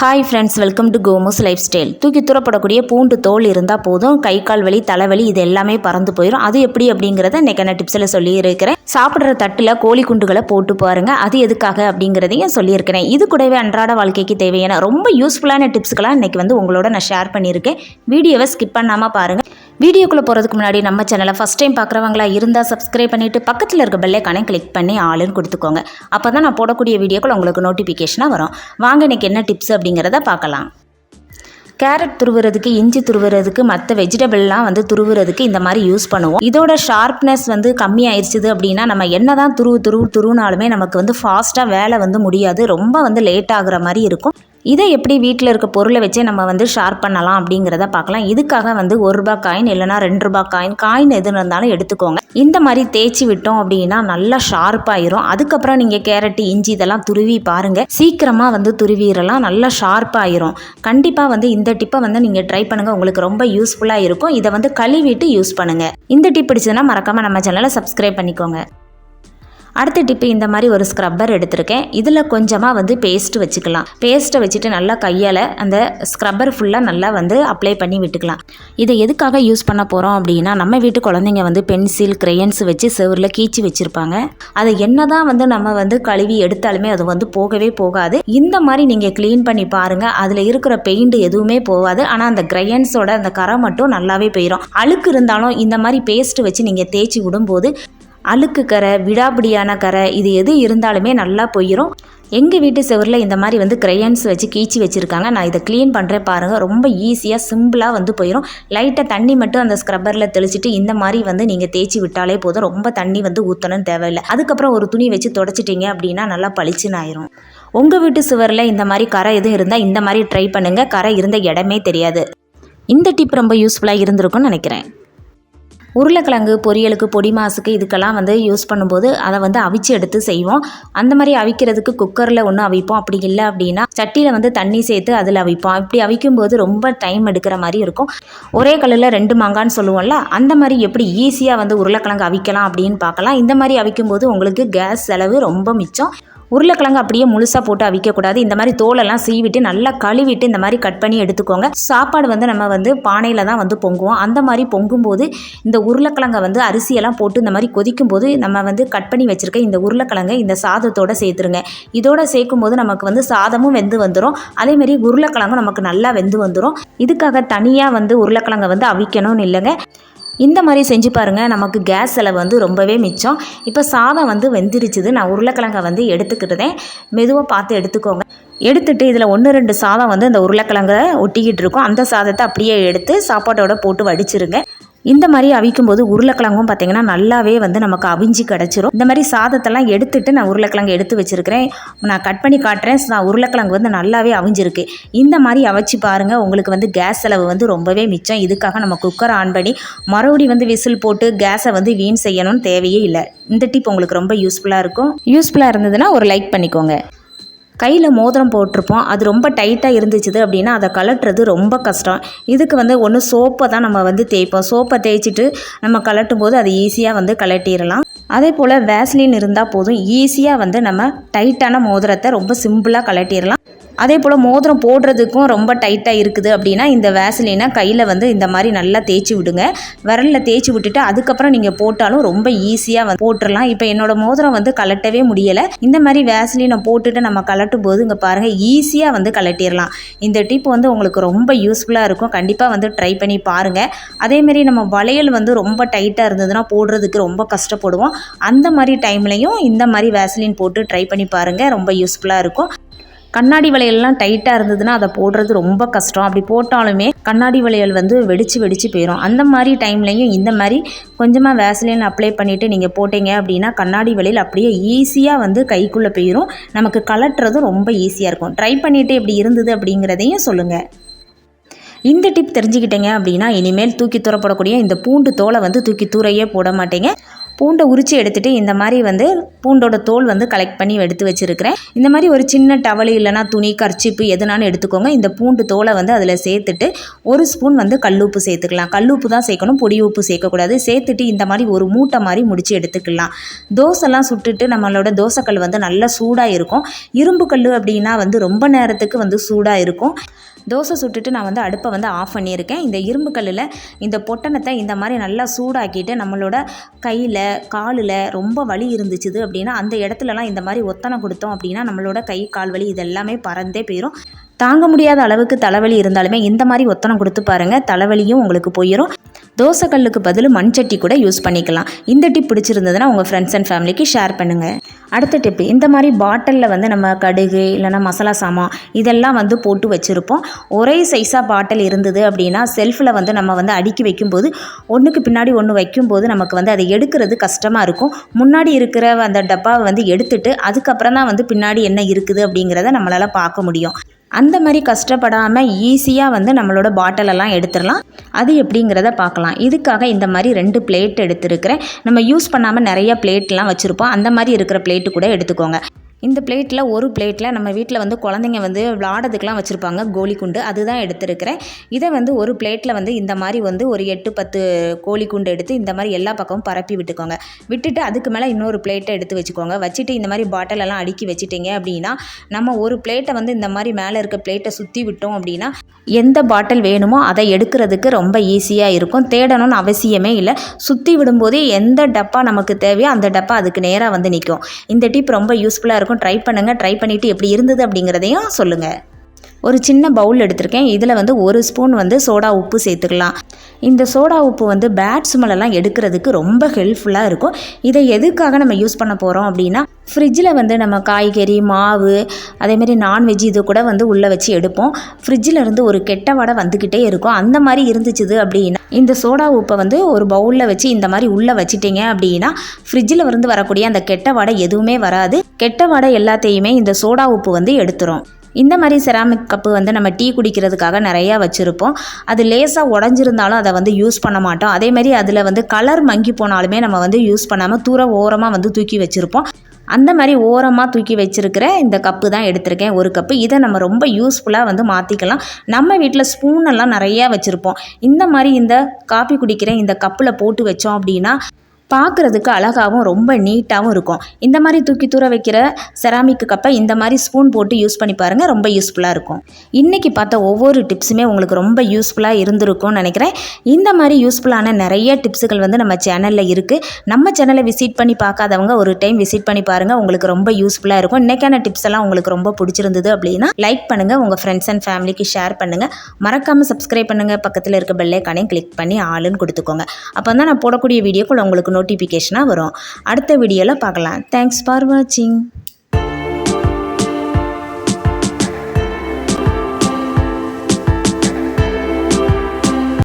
Hi friends welcome to Komos life style தூக்கி தூரப்படக்கூடிய பூண்டு தோல் இருந்தால் போதும். கை கால் வலி தலைவலி இது எல்லாமே பறந்து போயிடும் அது எப்படி அப்படிங்கிறத இன்றைக்கி நான் டிப்ஸில் சொல்லியிருக்கிறேன். சாப்பிட்ற தட்டில் கோழி குண்டுகளை போட்டு பாருங்கள் அது எதுக்காக அப்படிங்கிறதையும் சொல்லியிருக்கிறேன். இது கூடவே அன்றாட வாழ்க்கைக்கு தேவையான ரொம்ப யூஸ்ஃபுல்லான டிப்ஸ்களாக இன்றைக்கி வந்து உங்களோட நான் ஷேர் பண்ணியிருக்கேன். வீடியோவை ஸ்கிப் பண்ணாமல் பாருங்கள் வீடியோக்குள்ளே போகிறதுக்கு முன்னாடி நம்ம சேனலை ஃபஸ்ட் டைம் பார்க்குறவங்களா இருந்தால் சப்ஸ்கிரைப் பண்ணிவிட்டு பக்கத்தில் இருக்க பெல்லைக்கானே கிளிக் பண்ணி ஆளுன்னு கொடுத்துக்கோங்க. அப்போ தான் நான் போடக்கூடிய வீடியோக்கள் உங்களுக்கு நோட்டிஃபிகேஷனாக வரும். வாங்க எனக்கு என்ன டிப்ஸ் அப்படிங்கிறத பார்க்கலாம். கேரட் துருவுறதுக்கு இஞ்சி துருவுறதுக்கு மற்ற வெஜிடபிள்லாம் வந்து துருவுறதுக்கு இந்த மாதிரி யூஸ் பண்ணுவோம். இதோட ஷார்ப்னஸ் வந்து கம்மியாயிருச்சுது அப்படின்னா நம்ம என்ன தான் துருவு துருவு துருவினாலுமே நமக்கு வந்து ஃபாஸ்ட்டாக வேலை வந்து முடியாது. ரொம்ப வந்து லேட் ஆகுற மாதிரி இருக்கும். இதை எப்படி வீட்டில் இருக்க பொருளை வச்சே நம்ம வந்து ஷார்ப் பண்ணலாம் அப்படிங்கிறத பார்க்கலாம். இதுக்காக வந்து ஒரு ரூபா காயின் இல்லைனா ரெண்டு ரூபா காயின் காயின் எது இருந்தாலும் எடுத்துக்கோங்க. இந்த மாதிரி தேய்ச்சி விட்டோம் அப்படின்னா நல்லா ஷார்ப்பாயிரும் அதுக்கப்புறம் நீங்கள் கேரட்டு இஞ்சி இதெல்லாம் துருவி பாருங்கள் சீக்கிரமாக வந்து துருவிடலாம் நல்லா ஷார்ப்பாயிரும் கண்டிப்பாக வந்து இந்த டிப்பை வந்து நீங்கள் ட்ரை பண்ணுங்கள் உங்களுக்கு ரொம்ப யூஸ்ஃபுல்லாக இருக்கும். இதை வந்து கழுவிட்டு யூஸ் பண்ணுங்கள் இந்த டிப் பிடிச்சதுன்னா மறக்காமல் நம்ம சேனலை சப்ஸ்கிரைப் பண்ணிக்கோங்க. அடுத்த டிப்பு இந்த மாதிரி ஒரு ஸ்க்ரப்பர் எடுத்திருக்கேன். இதில் கொஞ்சமாக வந்து பேஸ்ட் வச்சுக்கலாம். பேஸ்ட்டை வச்சுட்டு நல்லா கையால் அந்த ஸ்க்ரப்பர் ஃபுல்லாக நல்லா வந்து அப்ளை பண்ணி விட்டுக்கலாம். இதை எதுக்காக யூஸ் பண்ண போகிறோம் அப்படின்னா நம்ம வீட்டு குழந்தைங்க வந்து பென்சில் கிரையன்ஸ் வச்சு செவரில் கீச்சு வச்சுருப்பாங்க. அதை என்ன தான் வந்து நம்ம வந்து கழுவி எடுத்தாலுமே அது வந்து போகவே போகாது. இந்த மாதிரி நீங்கள் க்ளீன் பண்ணி பாருங்கள் அதில் இருக்கிற பெயிண்ட் எதுவுமே போகாது. ஆனால் அந்த கிரையன்ஸோட அந்த கரை மட்டும் நல்லாவே போயிடும் அழுக்கு இருந்தாலும் இந்த மாதிரி பேஸ்ட் வச்சு நீங்கள் தேய்ச்சி விடும்போது அழுக்கு கரை விடாபிடியான கரை இது எது இருந்தாலுமே நல்லா போயிடும் எங்கள் வீட்டு செவரில் இந்த மாதிரி வந்து க்ரையன்ஸ் வச்சு கீச்சி வச்சுருக்காங்க. நான் இதை க்ளீன் பண்ணுறேன் பாருங்கள் ரொம்ப ஈஸியாக சிம்பிளாக வந்து போயிடும் லைட்டாக தண்ணி மட்டும் அந்த ஸ்க்ரப்பரில் தெளிச்சிட்டு இந்த மாதிரி வந்து நீங்கள் தேய்ச்சி விட்டாலே போதும். ரொம்ப தண்ணி வந்து ஊற்றணும்னு தேவையில்லை. அதுக்கப்புறம் ஒரு துணி வச்சு தொடச்சிட்டிங்க அப்படின்னா நல்லா பளிச்சுன்னு ஆயிரும் உங்கள் வீட்டு சுவரில் இந்த மாதிரி கரை எதுவும் இருந்தால் இந்த மாதிரி ட்ரை பண்ணுங்கள் கரை இருந்த இடமே தெரியாது. இந்த டிப் ரொம்ப யூஸ்ஃபுல்லாக இருந்திருக்கும்னு நினைக்கிறேன். உருளைக்கிழங்கு பொரியலுக்கு பொடி மாசுக்கு இதுக்கெல்லாம் வந்து யூஸ் பண்ணும்போது அதை வந்து அவிச்சு எடுத்து செய்வோம். அந்த மாதிரி அவிக்கிறதுக்கு குக்கரில் ஒன்று அவிப்போம். அப்படி இல்லை அப்படின்னா சட்டியில் வந்து தண்ணி சேர்த்து அதில் அவிப்போம். இப்படி அவிக்கும்போது ரொம்ப டைம் எடுக்கிற மாதிரி இருக்கும். ஒரே கல்லில் ரெண்டு மாங்கான்னு சொல்லுவோம்ல அந்த மாதிரி எப்படி ஈஸியாக வந்து உருளைக்கிழங்கு அவிக்கலாம் அப்படின்னு பார்க்கலாம். இந்த மாதிரி அவிக்கும்போது உங்களுக்கு கேஸ் செலவு ரொம்ப மிச்சம். உருளைக்கிழங்கு அப்படியே முழுசாக போட்டு அவிக்கக்கூடாது. இந்த மாதிரி தோலெல்லாம் சீவிட்டு நல்லா கழுவிட்டு இந்த மாதிரி கட் பண்ணி எடுத்துக்கோங்க. சாப்பாடு வந்து நம்ம வந்து பானையில் தான் வந்து பொங்குவோம். அந்த மாதிரி பொங்கும்போது இந்த உருளைக்கிழங்கை வந்து அரிசியெல்லாம் போட்டு இந்த மாதிரி கொதிக்கும் போது நம்ம வந்து கட் பண்ணி வச்சுருக்க இந்த உருளைக்கிழங்கை இந்த சாதத்தோடு சேர்த்துருங்க. இதோட சேர்க்கும் போது நமக்கு வந்து சாதமும் வெந்து வந்துடும் அதேமாரி உருளைக்கிழங்கும் நமக்கு நல்லா வெந்து வந்துடும் இதுக்காக தனியாக வந்து உருளைக்கிழங்கை வந்து அவிக்கணும்னு இல்லைங்க. இந்த மாதிரி செஞ்சு பாருங்கள் நமக்கு கேஸ் செலவு வந்து ரொம்பவே மிச்சம். இப்போ சாதம் வந்து வெந்திருச்சுது. நான் உருளைக்கிழங்கை வந்து எடுத்துக்கிட்டதேன். மெதுவாக பார்த்து எடுத்துக்கோங்க. எடுத்துட்டு இதில் ஒன்று ரெண்டு சாதம் வந்து இந்த உருளைக்கிழங்கை ஒட்டிக்கிட்டு இருக்கும். அந்த சாதத்தை அப்படியே எடுத்து சாப்பாட்டோட போட்டு வடிச்சிருங்க. இந்த மாதிரி அவிக்கும் போது உருளைக்கிழங்கும் பார்த்தீங்கன்னா நல்லாவே வந்து நமக்கு அவிஞ்சு கிடச்சிரும். இந்த மாதிரி சாதத்தெல்லாம் எடுத்துட்டு நான் உருளைக்கிழங்கு எடுத்து வச்சுருக்கிறேன். நான் கட் பண்ணி காட்டுறேன். நான் உருளைக்கிழங்கு வந்து நல்லாவே அவிஞ்சிருக்கு. இந்த மாதிரி அவிச்சு பாருங்கள் உங்களுக்கு வந்து கேஸ் செலவு வந்து ரொம்பவே மிச்சம். இதுக்காக நம்ம குக்கர் ஆன் பண்ணி மறுபடியும் வந்து விசில் போட்டு கேஸை வந்து வீண் செய்யணும்னு தேவையே இல்லை. இந்த டிப் உங்களுக்கு ரொம்ப யூஸ்ஃபுல்லாக இருக்கும். யூஸ்ஃபுல்லாக இருந்ததுன்னா ஒரு லைக் பண்ணிக்கோங்க. கையில் மோதிரம் போட்டிருப்போம். அது ரொம்ப டைட்டாக இருந்துச்சுது அப்படின்னா அதை கலட்டுறது ரொம்ப கஷ்டம். இதுக்கு வந்து ஒன்று சோப்பை தான் நம்ம வந்து தேய்ப்போம். சோப்பை தேய்ச்சிட்டு நம்ம கலட்டும் போது அது ஈஸியாக வந்து கலட்டிடலாம் அதே போல் வேஸ்லின் இருந்தால் போதும். ஈஸியாக வந்து நம்ம டைட்டான மோதிரத்தை ரொம்ப சிம்பிளாக கலட்டிடலாம் அதே போல் மோதிரம் போடுறதுக்கும் ரொம்ப டைட்டாக இருக்குது அப்படின்னா இந்த வேசலினா கையில் வந்து இந்த மாதிரி நல்லா தேய்ச்சி விடுங்க. விரலில் தேய்ச்சி விட்டுட்டு அதுக்கப்புறம் நீங்கள் போட்டாலும் ரொம்ப ஈஸியாக வந்து போட்டுடலாம் இப்போ என்னோட மோதிரம் வந்து கலட்டவே முடியலை. இந்த மாதிரி வேசலினை போட்டுட்டு நம்ம கலட்டும் போது இங்கே பாருங்கள் ஈஸியாக வந்து கலட்டிடலாம் இந்த டிப் வந்து உங்களுக்கு ரொம்ப யூஸ்ஃபுல்லாக இருக்கும். கண்டிப்பாக வந்து ட்ரை பண்ணி பாருங்கள் அதேமாரி நம்ம வளையல் வந்து ரொம்ப டைட்டாக இருந்ததுன்னா போடுறதுக்கு ரொம்ப கஷ்டப்படுவோம். அந்த மாதிரி டைம்லையும் இந்த மாதிரி வேசலின் போட்டு ட்ரை பண்ணி பாருங்கள் ரொம்ப யூஸ்ஃபுல்லாக இருக்கும். கண்ணாடி வளையல்லாம் டைட்டாக இருந்ததுன்னா அதை போடுறது ரொம்ப கஷ்டம். அப்படி போட்டாலுமே கண்ணாடி வளையல் வந்து வெடிச்சு வெடிச்சு போயிடும் அந்த மாதிரி டைம்லையும் இந்த மாதிரி கொஞ்சமாக வேஸ்லின் அப்ளை பண்ணிவிட்டு நீங்கள் போட்டீங்க அப்படின்னா கண்ணாடி வளையல் அப்படியே ஈஸியாக வந்து கைக்குள்ளே போயிடும் நமக்கு கலட்டுறதும் ரொம்ப ஈஸியாக இருக்கும். ட்ரை பண்ணிவிட்டு எப்படி இருந்தது அப்படிங்கிறதையும் சொல்லுங்கள் இந்த டிப் தெரிஞ்சுக்கிட்டீங்க அப்படின்னா இனிமேல் தூக்கி தூரப்படக்கூடிய இந்த பூண்டு தோலை வந்து தூக்கி தூரையே போட மாட்டேங்க. பூண்டை உரித்து எடுத்துகிட்டு இந்த மாதிரி வந்து பூண்டோட தோல் வந்து கலெக்ட் பண்ணி எடுத்து வச்சுருக்கிறேன். இந்த மாதிரி ஒரு சின்ன டவல் இல்லைனா துணி கர்ச்சிப்பு எதுனாலும் எடுத்துக்கோங்க. இந்த பூண்டு தோலை வந்து அதில் சேர்த்துட்டு ஒரு ஸ்பூன் வந்து கல்லுப்பு சேர்த்துக்கலாம். கல்லுப்பு தான் சேர்க்கணும் பொடி உப்பு சேர்க்கக்கூடாது. சேர்த்துட்டு இந்த மாதிரி ஒரு மூட்டை மாதிரி முடித்து எடுத்துக்கலாம். தோசைலாம் சுட்டுட்டு நம்மளோட தோசைக்கல் வந்து நல்லா சூடாக இருக்கும். இரும்பு கல் அப்படின்னா வந்து ரொம்ப நேரத்துக்கு வந்து சூடாக இருக்கும். தோசை சுட்டுட்டு நான் வந்து அடுப்பை வந்து ஆஃப் பண்ணியிருக்கேன். இந்த இரும்பு கல்லில் இந்த பொட்டணத்தை இந்த மாதிரி நல்லா சூடாக்கிட்டு நம்மளோட கையில் காலில் ரொம்ப வலி இருந்துச்சுது அப்படின்னா அந்த இடத்துலலாம் இந்த மாதிரி ஒத்தனை கொடுத்தோம் அப்படின்னா நம்மளோட கை கால் வலி இதெல்லாமே பறந்தே போயிடும் தாங்க முடியாத அளவுக்கு தலைவலி இருந்தாலுமே இந்த மாதிரி ஒத்தனை கொடுத்து பாருங்கள் தலைவலியும் உங்களுக்கு போயிடும் தோசைக்கல்லுக்கு பதில் மண் சட்டி கூட யூஸ் பண்ணிக்கலாம். இந்த டிப் பிடிச்சிருந்ததுன்னா உங்கள் ஃப்ரெண்ட்ஸ் அண்ட் ஃபேமிலிக்கு ஷேர் பண்ணுங்கள் அடுத்த டிப்பு இந்த மாதிரி பாட்டிலில் வந்து நம்ம கடுகு இல்லைனா மசாலா சாமான் இதெல்லாம் வந்து போட்டு வச்சுருப்போம். ஒரே சைஸாக பாட்டில் இருந்தது அப்படின்னா செல்ஃபில் வந்து நம்ம வந்து அடுக்கி வைக்கும்போது ஒன்றுக்கு பின்னாடி ஒன்று வைக்கும்போது நமக்கு வந்து அதை எடுக்கிறது கஷ்டமாக இருக்கும். முன்னாடி இருக்கிற அந்த டப்பாவை வந்து எடுத்துட்டு அதுக்கப்புறம் தான் வந்து பின்னாடி என்ன இருக்குது அப்படிங்கிறத நம்மளால் பார்க்க முடியும். அந்த மாதிரி கஷ்டப்படாமல் ஈஸியாக வந்து நம்மளோட பாட்டிலெல்லாம் எடுத்துடலாம். அது எப்படிங்கிறத பார்க்கலாம். இதுக்காக இந்த மாதிரி ரெண்டு பிளேட் எடுத்துருக்கிறேன். நம்ம யூஸ் பண்ணாமல் நிறைய பிளேட்லாம் வச்சுருப்போம். அந்த மாதிரி இருக்கிற பிளேட்டு கூட எடுத்துக்கோங்க. இந்த பிளேட்டில் ஒரு பிளேட்டில் நம்ம வீட்டில் வந்து குழந்தைங்க வந்து விளாடுறதுக்கெலாம் வச்சுருப்பாங்க கோலி குண்டு. அதுதான் எடுத்திருக்கிறேன். இதை வந்து ஒரு பிளேட்டில் வந்து இந்த மாதிரி வந்து ஒரு எட்டு பத்து கோழி குண்டு எடுத்து இந்த மாதிரி எல்லா பக்கமும் பரப்பி விட்டுக்கோங்க. விட்டுட்டு அதுக்கு மேலே இன்னொரு பிளேட்டை எடுத்து வச்சுக்கோங்க. வச்சுட்டு இந்த மாதிரி பாட்டிலெல்லாம் அடுக்கி வச்சுட்டிங்க அப்படின்னா நம்ம ஒரு பிளேட்டை வந்து இந்த மாதிரி மேலே இருக்க பிளேட்டை சுற்றி விட்டோம் அப்படின்னா எந்த பாட்டில் வேணுமோ அதை எடுக்கிறதுக்கு ரொம்ப ஈஸியாக இருக்கும். தேடணும்னு அவசியமே இல்லை. சுற்றி விடும்போதே எந்த டப்பா நமக்கு தேவையோ அந்த டப்பா அதுக்கு நேராக வந்து நிற்கும் இந்த டிப் ரொம்ப யூஸ்ஃபுல்லாக இருக்கும். ட்ரை பண்ணுங்கள் ட்ரை பண்ணிவிட்டு எப்படி இருந்தது அப்படிங்கிறதையும் சொல்லுங்கள் ஒரு சின்ன பவுல் எடுத்திருக்கேன். இதில் வந்து ஒரு ஸ்பூன் வந்து சோடா உப்பு சேர்த்துக்கலாம். இந்த சோடா உப்பு வந்து பேட் ஸ்மெல்லாம் எடுக்கிறதுக்கு ரொம்ப ஹெல்ப்ஃபுல்லாக இருக்கும். இதை எதுக்காக நம்ம யூஸ் பண்ண போகிறோம் அப்படின்னா ஃப்ரிட்ஜில் வந்து நம்ம காய்கறி மாவு அதேமாரி நான்வெஜ் இது கூட வந்து உள்ளே வச்சு எடுப்போம். ஃப்ரிட்ஜில் இருந்து ஒரு கெட்ட வடை வந்துக்கிட்டே இருக்கும். அந்த மாதிரி இருந்துச்சுது அப்படின்னா இந்த சோடா உப்பை வந்து ஒரு பவுலில் வச்சு இந்த மாதிரி உள்ளே வச்சிட்டிங்க அப்படின்னா ஃப்ரிட்ஜில் இருந்து வரக்கூடிய அந்த கெட்ட வடை எதுவுமே வராது. கெட்ட வடை எல்லாத்தையுமே இந்த சோடா உப்பு வந்து எடுத்துரும். இந்த மாதிரி செராமிக் கப்பு வந்து நம்ம டீ குடிக்கிறதுக்காக நிறையா வச்சுருப்போம். அது லேசாக உடஞ்சிருந்தாலும் அதை வந்து யூஸ் பண்ண மாட்டோம். அதே மாதிரி அதில் வந்து கலர் மங்கி போனாலுமே நம்ம வந்து யூஸ் பண்ணாமல் தூர ஓரமாக வந்து தூக்கி வச்சுருப்போம். அந்த மாதிரி ஓரமாக தூக்கி வச்சுருக்கிற இந்த கப்பு தான் எடுத்திருக்கேன். ஒரு கப்பு இதை நம்ம ரொம்ப யூஸ்ஃபுல்லாக வந்து மாற்றிக்கலாம் நம்ம வீட்டில் ஸ்பூன் எல்லாம் நிறையா வச்சுருப்போம். இந்த மாதிரி இந்த காப்பி குடிக்கிற இந்த கப்பில் போட்டு வச்சோம் அப்படின்னா பார்க்குறதுக்கு அழகாகவும் ரொம்ப நீட்டாகவும் இருக்கும். இந்த மாதிரி தூக்கி தூர வைக்கிற செராமிக் கப்பை இந்த மாதிரி ஸ்பூன் போட்டு யூஸ் பண்ணி பாருங்கள் ரொம்ப யூஸ்ஃபுல்லாக இருக்கும். இன்றைக்கி பார்த்த ஒவ்வொரு டிப்ஸுமே உங்களுக்கு ரொம்ப யூஸ்ஃபுல்லாக இருந்திருக்கும்னு நினைக்கிறேன். இந்த மாதிரி யூஸ்ஃபுல்லான நிறைய டிப்ஸுகள் வந்து நம்ம சேனலில் இருக்குது நம்ம சேனலை விசிட் பண்ணி பார்க்காதவங்க ஒரு டைம் விசிட் பண்ணி பாருங்கள் உங்களுக்கு ரொம்ப யூஸ்ஃபுல்லாக இருக்கும். இன்றைக்கான டிப்ஸ் எல்லாம் உங்களுக்கு ரொம்ப பிடிச்சிருந்தது அப்படின்னா லைக் பண்ணுங்கள் உங்கள் ஃப்ரெண்ட்ஸ் அண்ட் ஃபேமிலிக்கு ஷேர் பண்ணுங்கள் மறக்காமல் சப்ஸ்கிரைப் பண்ணுங்கள் பக்கத்தில் இருக்க பெல்லைக்கானையும் கிளிக் பண்ணி ஆளுன்னு கொடுத்துக்கோங்க. அப்போ தான் நான் போடக்கூடிய வீடியோக்குள்ள உங்களுக்கு நோட்டிஃபிகேஷனாக வரும். அடுத்த வீடியோவில் பார்க்கலாம். தேங்க்ஸ் ஃபார் வாட்சிங்